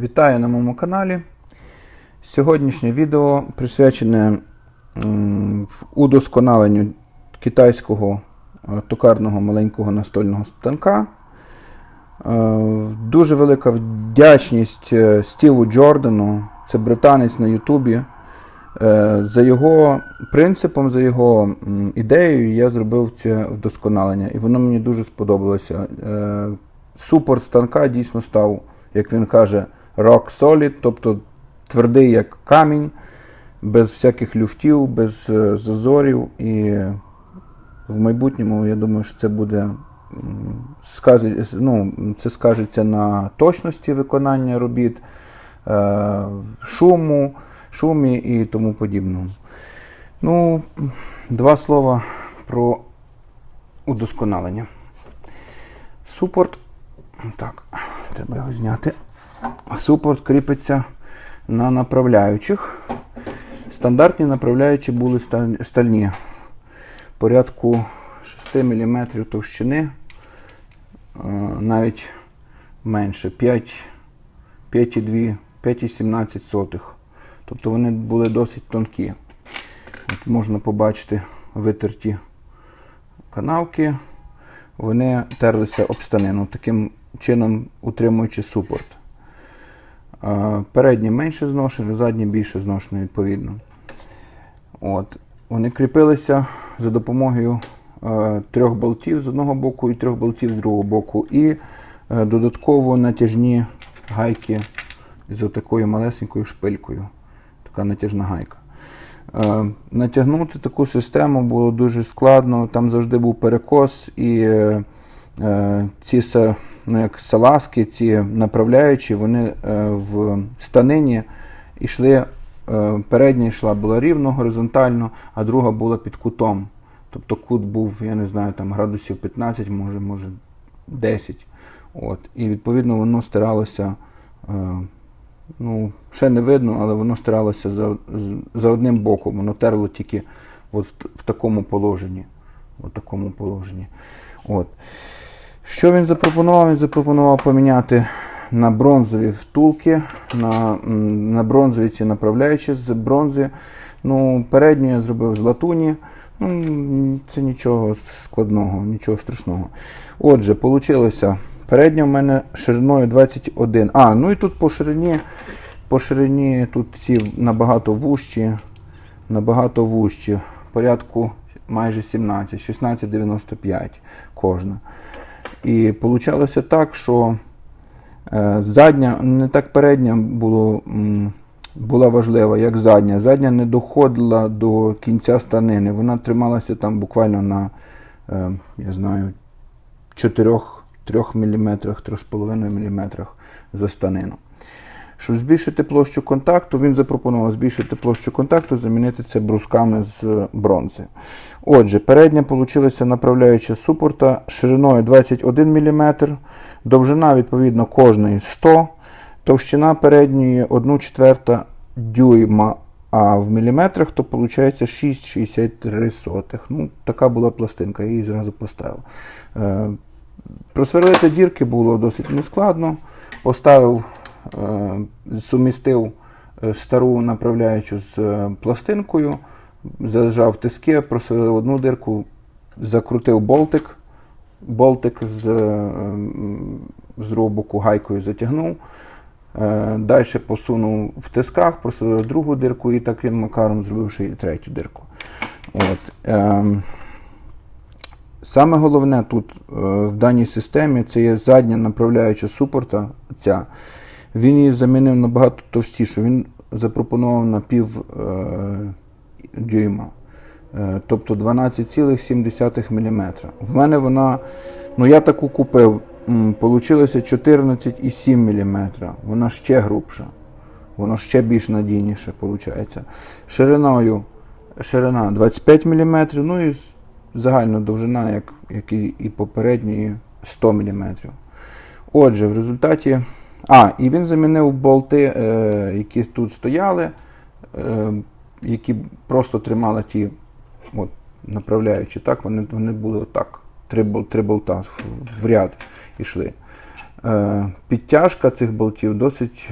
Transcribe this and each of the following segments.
Вітаю на моєму каналі. Сьогоднішнє відео присвячене удосконаленню китайського е, токарного маленького настольного станка. Е, Дуже велика вдячність е, Стіву Джордану, це британець на Ютубі. За його принципом, за його ідеєю, я зробив це вдосконалення, і воно мені дуже сподобалося. Супорт станка дійсно став, як він каже, rock solid, тобто твердий як камінь, без всяких люфтів, без е, зазорів. І в майбутньому, я думаю, що це буде ну, це скажеться на точності виконання робіт, е, шуму, шумі і тому подібному. Ну, два слова про удосконалення. Супорт. Так, треба його зняти. Супорт кріпиться на направляючих. Стандартні направляючі були стальні. Порядку 6 мм товщини, е, навіть менше 5,2, 5,17. Тобто вони були досить тонкі. От можна побачити витерті канавки, вони терлися об станину, таким чином утримуючи супорт. Передні менше зношені, задні більше зношені відповідно. От. Вони кріпилися за допомогою е, трьох болтів з одного боку і трьох болтів з другого боку, і е, додатково натяжні гайки з такою малесенькою шпилькою. Така натяжна гайка. Е, натягнути таку систему було дуже складно, там завжди був перекос, і е, ці са- ну, як салазки, ці направляючі, вони е, в станині йшли. е, Передня йшла була рівно, горизонтально, а друга була під кутом. Тобто кут був, я не знаю, там градусів 15, може, може 10. От. І відповідно воно стиралося. е, ну, ще не видно, але воно стиралося за, за одним боком. Воно терло тільки от в, в такому положенні. От такому положенні. От. Що він запропонував? Він запропонував поміняти на бронзові втулки, на, на бронзові ці направляючі з бронзи. Ну, передню я зробив з латуні. Ну, це нічого складного, нічого страшного. Отже, вийшло. Передня в мене шириною 21. А, ну і тут по ширині, по ширині тут ці набагато вужчі, набагато вужчі. Порядку майже 17, 16,95 кожна. І получалося так, що е, задня, не так передня було, була важлива, як задня. Задня не доходила до кінця станини. Вона трималася там буквально на, е, я знаю, 4, 3 мм, 3,5 мм за станину. Щоб збільшити площу контакту, він запропонував збільшити площу контакту, замінити це брусками з бронзи. Отже, передня вийшла направляюча супорта шириною 21 мм, довжина, відповідно, кожної 100 товщина передньої 1 четверта дюйма, а в міліметрах то виходить 6,63. Ну, така була пластинка, я її зразу поставив. Е, Просверлити дірки було досить нескладно. Поставив, е, сумістив е, стару направляючу з е, пластинкою, зажав тиски, просверлив одну дирку, закрутив болтик. Болтик з, е, з другого боку гайкою затягнув. Далі посунув в тисках, просверлив другу дирку і таким макаром зробив ще й третю дирку. От. Саме головне тут е, в даній системі це є задня направляюча супорта. Ця. Він її замінив набагато товстішу. Він запропонував на пів е, дюйма, е, тобто 12,7 мм. В мене вона, ну я таку купив, получилося 14,7 мм. Вона ще грубша, воно ще більш надійніше виходить. Шириною ширина 25 мм, ну і загальна довжина, як, як і попередньої, 100 мм. Отже, в результаті. А, і він замінив болти, е, які тут стояли, е, які просто тримали ті от, направляючі. Так, вони, вони були отак. Три, три болта в, ряд йшли. Е, підтяжка цих болтів досить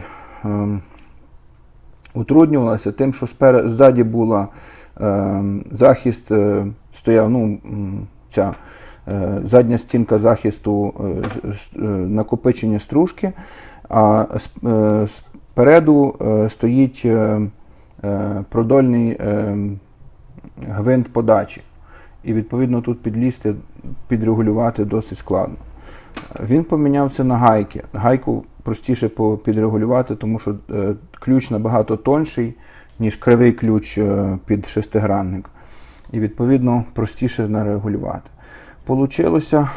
утруднювалася тим, що спер... ззаді була захист, стояв ну, ця задня стінка захисту накопичення стружки, а е, спереду е, стоїть е, продольний гвинт подачі. І відповідно тут підлізти, підрегулювати досить складно. Він помінявся на гайки. Гайку простіше підрегулювати, тому що ключ набагато тонший, ніж кривий ключ під шестигранник. І відповідно простіше нарегулювати. Получилося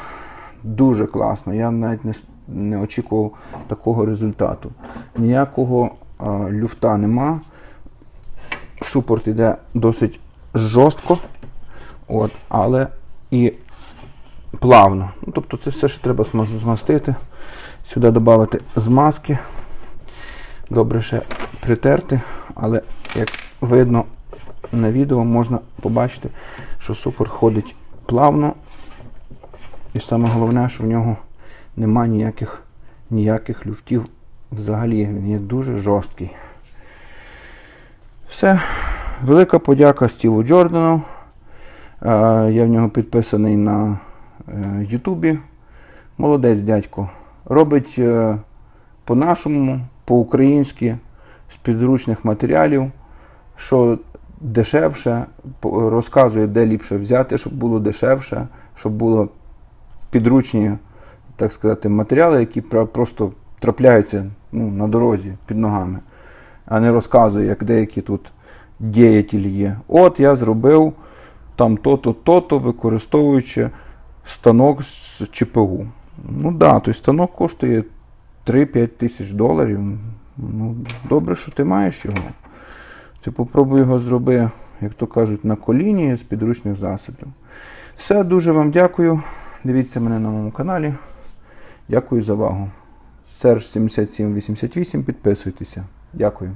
дуже класно. Я навіть не, не очікував такого результату. Ніякого е, люфта нема. Супорт йде досить жорстко, от, але і плавно. Ну, тобто це все ще треба змастити. Сюди додати змазки. Добре ще притерти, але як видно на відео, можна побачити, що супорт ходить плавно. І саме головне, що в нього нема ніяких, ніяких люфтів взагалі. Він є дуже жорсткий. Все. Велика подяка Стіву Джордану. Е, Я в нього підписаний на е, Ютубі. Молодець дядько. Робить е, по-нашому, по-українськи, з підручних матеріалів, що дешевше, розказує, де ліпше взяти, щоб було дешевше, щоб було підручні, так сказати, матеріали, які просто трапляються ну, на дорозі під ногами, а не розказує, як деякі тут діятелі є. От я зробив там то-то, то-то, використовуючи станок з ЧПУ. Ну да, той станок коштує 3-5 тисяч доларів. Ну, добре, що ти маєш його. Ти попробуй його зроби, як то кажуть, на коліні з підручних засобів. Все, дуже вам дякую. Дивіться мене на моєму каналі. Дякую за увагу. Серж 7788, підписуйтеся. Дякую.